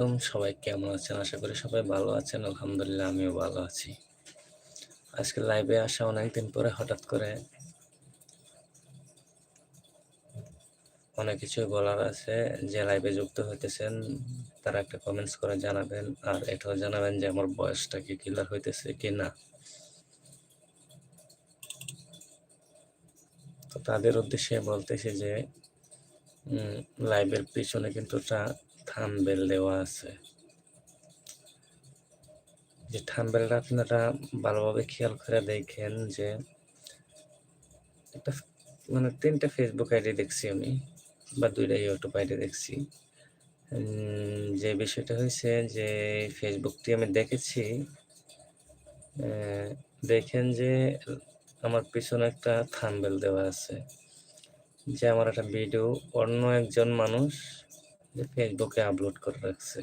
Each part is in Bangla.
আলাইকুম। সবাই কেমন আছেন? আশা করি সবাই ভালো আছেন। আলহামদুলিল্লাহ, আমিও ভালো আছি। আজকে লাইভে আসা অনেকদিন পরে হঠাৎ করে অনেক কিছুই বলার আছে। যে লাইভে যুক্ত হইতেছেন, তারা একটা কমেন্টস করে জানাবেন। আর এটাও জানাবেন যে আমার বয়সটা কি ক্লিয়ার হইতেছে কি না। তো তাদের উদ্দেশ্যে বলতেছে যে লাইভের পিছনে কিন্তু থাম্বেল দেওয়া আছে। যে থাম্বেলটা আপনারা ভালোভাবে খেয়াল করে দেখেন যে একটা মানে তিনটা ফেসবুক আইডি দেখছি আমি বা দুইটা ইউটিউব আইডি দেখছি। যে বিষয়টা হয়েছে যে ফেসবুকটি আমি দেখেছি দেখেন যে আমার পিছনে একটা থাম্বেল দেওয়া আছে। যে আমার একটা ভিডিও অন্য একজন মানুষ যে ফেসবুকে আপলোড করে রাখছে।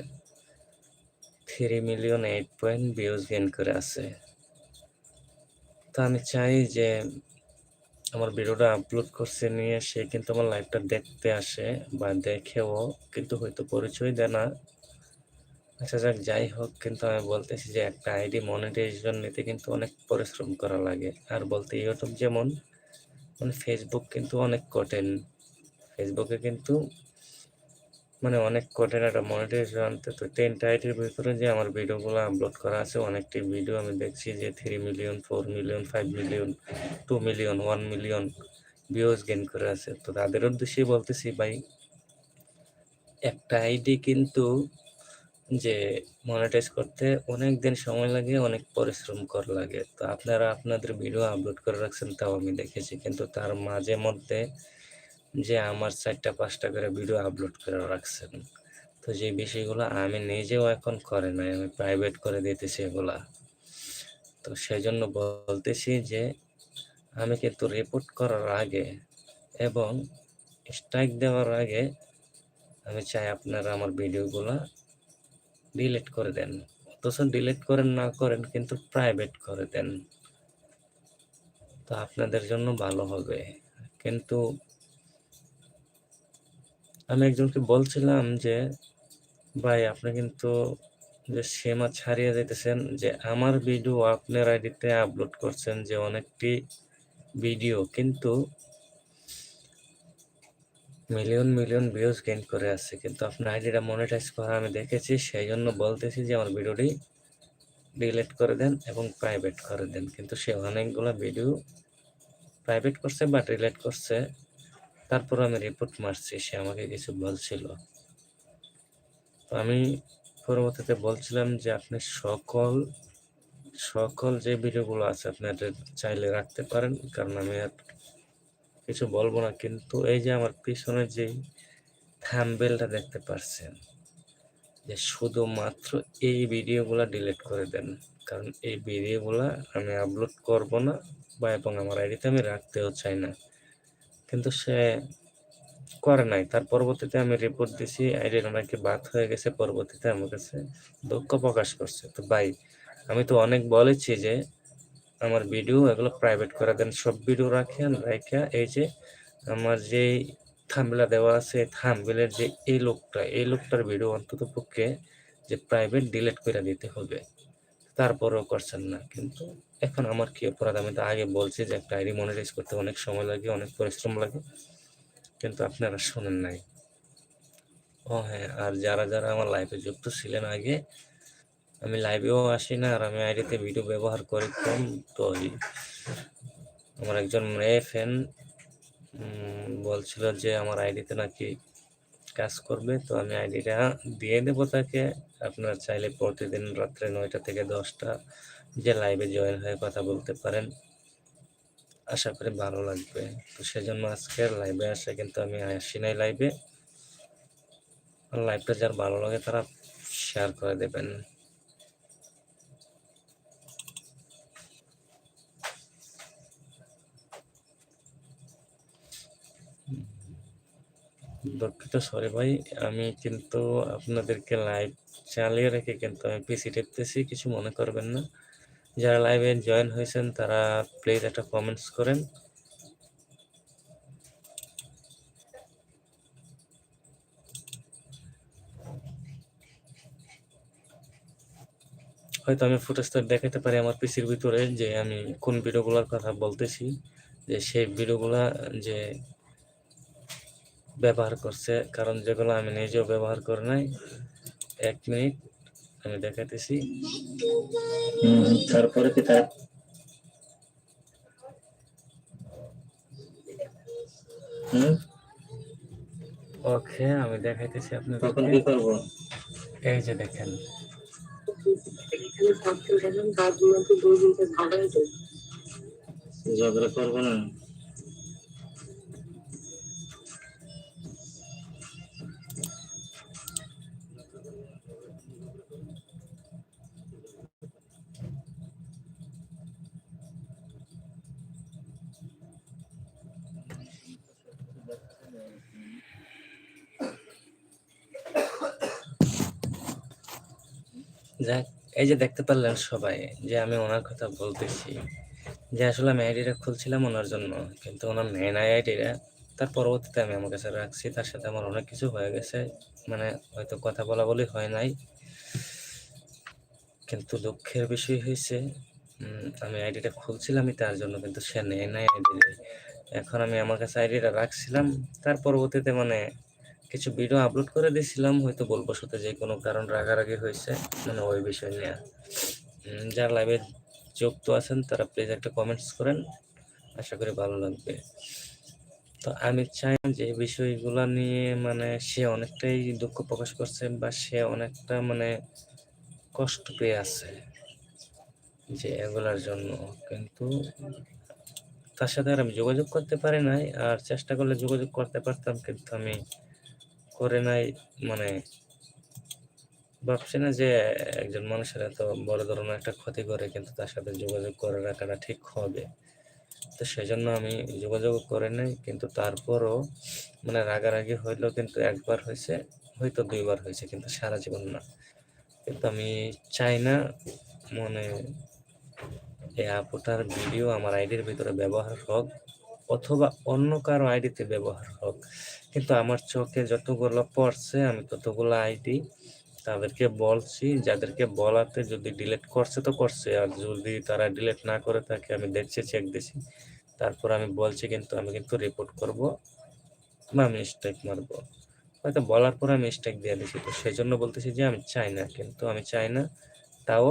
Three million eight point views gain করে আছে। তো আমি চাই যে আমার ভিডিওটা আপলোড করছে নিয়ে সে কিন্তু আমার লাইভটা দেখতে আসে বা দেখেও, কিন্তু হয়তো পরিচয় দেয় না। আচ্ছা যাক, যাই হোক, কিন্তু আমি বলতেছি যে একটা আইডি মনিটাইজেশন নিতে কিন্তু অনেক পরিশ্রম করা লাগে। আর বলতে ইউটিউব যেমন মানে ফেসবুক কিন্তু অনেক কঠিন। ফেসবুকে কিন্তু মানে অনেক কঠিন একটা মনিটাইজেশন আনতে। তো টেন টাইটের ভিতরে যে আমার ভিডিওগুলো আপলোড করা আছে, অনেকটি ভিডিও আমি দেখছি যে three million four million five million two million one million views gain করে আছে। তো তাদের উদ্দেশ্যে বলতেছি ভাই, একটা আইডি কিন্তু যে মনিটাইজ করতে অনেক দিন সময় লাগে, অনেক পরিশ্রম কর লাগে। তো আপনারা আপনাদের ভিডিও আপলোড করে রাখছেন, তাও আমি দেখেছি। কিন্তু তার মাঝে মধ্যে যে আমার চারটা, পাঁচটা করে ভিডিও আপলোড করে রাখছেন। তো যে বিষয়গুলো আমি নিজেও এখন করে নাই, আমি প্রাইভেট করে দিতেছি এগুলা। তো সেই জন্য বলতেছি যে, আমি কিন্তু রিপোর্ট করার আগে এবং স্ট্রাইক দেওয়ার আগে আমি চাই আপনারা আমার ভিডিওগুলো ডিলিট করে দেন। অথচ ডিলিট করেন না করেন, কিন্তু প্রাইভেট করে দেন। তো আপনাদের জন্য ভালো হবে। কিন্তু আমি একজনকে বলছিলাম যে, ভাই, আপনি কিন্তু যে সীমা ছাড়িয়ে যেতেছেন যে আমার ভিডিও আপনার আইডিতে আপলোড করছেন যে অনেকটি ভিডিও, কিন্তু মিলিয়ন মিলিয়ন ভিউজ গেইন করে আসছে কিন্তু আপনার আইডিটা মনিটাইজ করা আমি দেখেছি সেই জন্য বলতেছি যে আমার ভিডিওটি ডিলেট করে দেন এবং প্রাইভেট করে দেন। কিন্তু সে অনেকগুলো ভিডিও প্রাইভেট করছে বা ডিলিট করছে। তারপর আমি রিপোর্ট মারছি, সে আমাকে কিছু বলছিল। আমি পরবর্তীতে বলছিলাম যে, আপনি সকল সকল যে ভিডিওগুলো আছে আপনার চাইলে রাখতে পারেন, কারণ আমি আর কিছু বলব না। কিন্তু এই যে আমার পিছনে যে থ্যাম্বেলটা দেখতে পারছেন, যে শুধুমাত্র এই ভিডিওগুলো ডিলিট করে দেন, কারণ এই ভিডিওগুলো আমি আপলোড করব না, বা এবং আমার আইডিতে আমি রাখতেও চাই না। কিন্তু সে করে নাই। তার পরবর্তীতে আমি রিপোর্ট দিছি, আইডি নাকি বাদ হয়ে গেছে, পরবর্তীতে আমার কাছে দুঃখ প্রকাশ করছে। তো ভাই, আমি তো অনেক বলেছি যে আমার ভিডিও এগুলো প্রাইভেট করে দেন। সব ভিডিও রাখেন রাখা এই যে আমার যে থামবিলা দেওয়া আছে থামবিলের যে এই লোকটা এই লোকটার ভিডিও অন্তত পক্ষে যে প্রাইভেট ডিলিট করে দিতে হবে। তারপরেও করছেন না। কিন্তু এখন আমার কি অপরাধ? আমি তো আগে বলছি যে একটা আইডি মনিটাইজ করতে অনেক সময় লাগে, অনেক পরিশ্রম লাগে। কিন্তু আপনারা শোনেন নাই। ও হ্যাঁ আর যারা যারা আমার লাইফে যুক্ত ছিলেন আগে, আমি লাইভেও আসি না, আর আমি আইডিতে ভিডিও ব্যবহার করি কম, তো আমার একজন মেয়ে ফ্যান বলছিল যে আমার আইডিতে নাকি কাজ করবে, তো আমি আইডিটা দিয়ে দেবো তাকে। আপনারা চাইলে প্রতিদিন রাত্রে নয়টা থেকে দশটা যে লাইভে জয়েন হয়ে কথা বলতে পারেন। আশা করি ভালো লাগবে। তো সেজন্য আজকে লাইভে আসে কিন্তু আমি আসি নাই লাইভে লাইভটা যার ভালো লাগে তারা শেয়ার করে দেবেন। দুঃখিত সরি ভাই। আমি কিন্তু আপনাদেরকে লাইভ চালিয়ে রেখে কিন্তু আমি পিসি টেপতেছি কিছু মনে করবেন না। যারা লাইভে জয়েন হয়েছেন, তারা প্লিজ একটা কমেন্টস করেন। হয়তো আমি ফুটেজটা দেখাতে পারি আমার পিসির ভিতরে, যে আমি কোন ভিডিওগুলোর কথা বলতেছি, যে সেই ভিডিওগুলা যে ব্যবহার করছে কারণ যেগুলো আমি নিজেও ব্যবহার করে নাই এক মিনিট আমি দেখাতেছি হুম, তারপরে কি তার ওকে আমি দেখাইতেছি তখন আপনাদেরকে কি করব? এই যে দেখেন। ঝগড়া করব না। যাক, এই যে দেখতে পারলেন সবাই যে আমি ওনার কথা বলতেছি। যে আসলে আমি আইডিটা খুলছিলাম ওনার জন্য, কিন্তু ওনার নেয় নাই আইডিটা তার পরবর্তীতে আমি আমার কাছে রাখছি, তার সাথে আমার অনেক কিছু হয়ে গেছে মানে হয়তো কথা বলা বলি হয় নাই। কিন্তু দুঃখের বিষয় হয়েছে আমি আইডিটা খুলছিলামই তার জন্য, কিন্তু সে নেয় নাই আইডি। এখন আমি আমার কাছে আইডিটা রাখছিলাম, তার পরবর্তীতে মানে কিছু ভিডিও আপলোড করে দিয়েছিলাম, হয়তো বলব সাথে যে কোনো কারণ রাগারাগি হয়েছে মানে ওই বিষয় নিয়ে। যারা লাইভে যুক্ত আছেন, তারা প্লিজ একটা কমেন্টস করেন, আশা করি ভালো লাগবে। তো আমি চাই যে বিষয়গুলো নিয়ে মানে সে অনেকটাই দুঃখ প্রকাশ করছে বা সে অনেকটা মানে কষ্ট পেয়ে আছে যে এগুলার জন্য। কিন্তু তার সাথে আর আমি যোগাযোগ করতে পারি নাই, আর চেষ্টা করলে যোগাযোগ করতে পারতাম, কিন্তু আমি করে নাই মানে ভাবছি না যে একজন মানুষের এত বড় ধরনের একটা ক্ষতি করে কিন্তু তার সাথে যোগাযোগ করে রাখাটা ঠিক হবে। তো সেজন্য আমি যোগাযোগ করে নাই, কিন্তু তারপরও মানে রাগারাগি হইলেও কিন্তু একবার হয়েছে, হয়তো দুইবার হয়েছে, কিন্তু সারা জীবন না। কিন্তু আমি চাই না মানে এই আপুটার ভিডিও আমার আইডির ভিতরে ব্যবহার হোক। অথবা অন্য কারও আইডিতে ব্যবহার হোক। কিন্তু আমার চোখে যতগুলো পড়ছে, আমি ততগুলো আইডি তাদেরকে বলছি। যাদেরকে বলাতে যদি ডিলেট করছে তো করছে, আর যদি তারা ডিলেট না করে থাকে, আমি দেখছি চেক দিছি। তারপর আমি বলছি কিন্তু আমি কিন্তু রিপোর্ট করব বা আমি স্ট্রাইক মারবো। হয়তো বলার পর আমি স্ট্রাইক দিয়ে দিছি। তো সেই জন্য বলতেছি যে আমি চাই না। কিন্তু আমি চাই না, তাও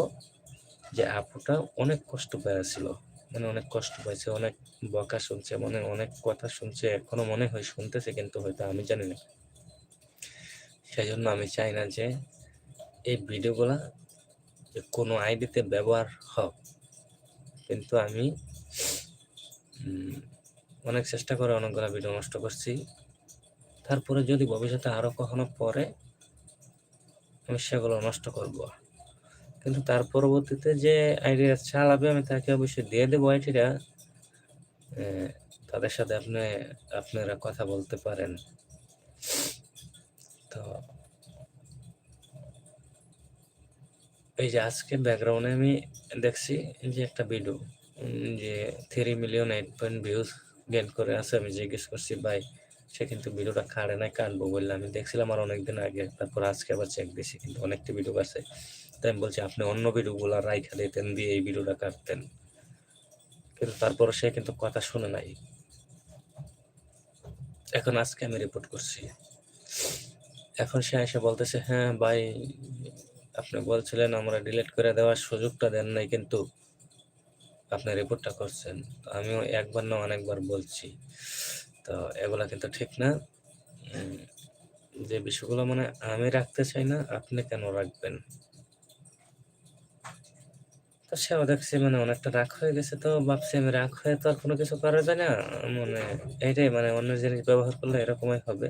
যে আপুটা অনেক কষ্ট পেয়েছিল। মানে অনেক কষ্ট পাইছে অনেক বকা শুনছে মানে অনেক কথা শুনছে, এখনও মনে হয় শুনতেছে কিন্তু হয়তো আমি জানি না। সেই জন্য আমি চাই না যে এই ভিডিওগুলা কোনো আইডিতে ব্যবহার হোক। কিন্তু আমি অনেক চেষ্টা করে অনেকগুলো ভিডিও নষ্ট করছি। তারপরে যদি ভবিষ্যতে আরও কখনো পরে, আমি সেগুলো নষ্ট করব। কিন্তু তার পরবর্তীতে যে আইডিয়া চালাবে, আমি তাকে অবশ্যই দিয়ে দেবো আইডিটা। তাদের সাথে আপনি, আপনারা কথা বলতে পারেন। তো এই যে আজকে ব্যাকগ্রাউন্ডে আমি দেখছি যে একটা ভিডিও যে three million eight point views gain করে আছে। আমি জিজ্ঞেস করছি, ভাই, সে কিন্তু ভিডিওটা কাটে নাই, কাটবো বললে। আমি দেখছিলাম আর অনেকদিন আগে, তারপর আজকে আবার চেক দিছি কিন্তু অনেকটা ভিডিও আছে তাই আমি বলছি, আপনি অন্য ভিডিওগুলো রাইখা দিতেন, দিয়ে এই ভিডিওটা কাটতেন। কিন্তু তারপর সে কিন্তু কথা শুনে নাই। এখন আজকে আমি রিপোর্ট করছি। এখন সে এসে বলতেছে হ্যাঁ ভাই, আপনি বলছিলেন আমরা ডিলিট করে দেওয়ার সুযোগটা দেন নাই, কিন্তু আপনি রিপোর্টটা করছেন। আমিও একবার না অনেকবার বলছি। তো এগুলা কিন্তু ঠিক না। যে বিষয়গুলো মানে আমি রাখতে চাই না, আপনি কেন রাখবেন? তো সেও দেখছি মানে অনেকটা রাগ হয়ে গেছে তো, ভাবছি আমি রাগ হয়ে তো আর কোনো কিছু করা যায় না। মানে এটাই মানে অন্য জিনিস ব্যবহার করলে এরকমই হবে।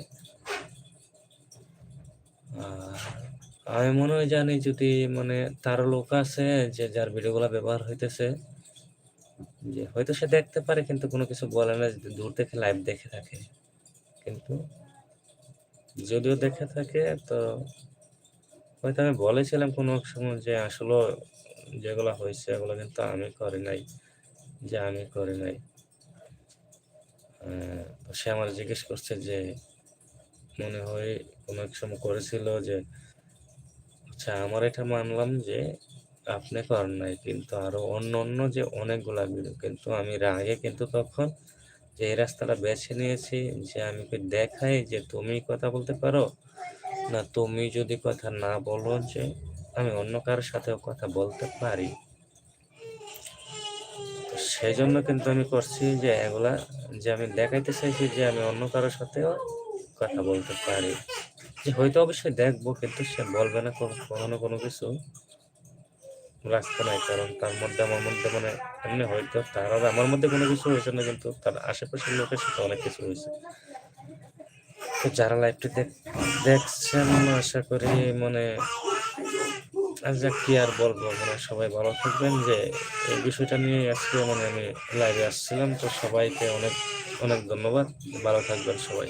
আমি মনে হয় জানি যদি মানে তার লোক আছে যে যার ভিডিওগুলো ব্যবহার হইতেছে, যে হয়তো সে দেখতে পারে কিন্তু কোনো কিছু বলে না, যদি দূর থেকে লাইভ দেখে থাকে। কিন্তু যদিও দেখে থাকে, তো হয়তো আমি বলেছিলাম কোনো সময় যে আসলে যেগুলো হয়েছে, এগুলো কিন্তু আমি করি নাই, যে আমি করি নাই। সে আমার জিজ্ঞেস করছে যে, মনে হয় কোনো এক সময় করেছিল যে আচ্ছা আমার এটা মানলাম যে আপনি করেন নাই, কিন্তু আরও অন্য অন্য যে অনেকগুলা ভিডিও কিন্তু আমি রাগে কিন্তু তখন যে এই রাস্তাটা বেছে নিয়েছি, যে আমি দেখাই যে তুমি কথা বলতে পারো? না, তুমি যদি কথা না বলো যে আমি অন্য কারোর সাথেও কথা বলতে পারি। সেই জন্য কিন্তু আমি করছি যে এগুলা যে আমি দেখাইতে চাইছি যে আমি অন্য কারোর সাথেও কথা বলতে পারি। যে হয়তো অবশ্যই দেখব, কিন্তু সে বলবে না কখনো কোনো কিছু। রাখতে নাই, কারণ তার মধ্যে আমার মধ্যে মানে এমনি হয়তো তার আর আমার মধ্যে কোনো কিছু হয়েছে না, কিন্তু তার আশেপাশের লোকের সাথে অনেক কিছু হয়েছে। তো যারা লাইভটি দেখছেন, আশা করি মানে আচ্ছা কি আর বলব? মানে সবাই ভালো থাকবেন যে এই বিষয়টা নিয়ে আজকে মানে আমি লাইভে আসছিলাম। তো সবাইকে অনেক অনেক ধন্যবাদ। ভালো থাকবেন সবাই।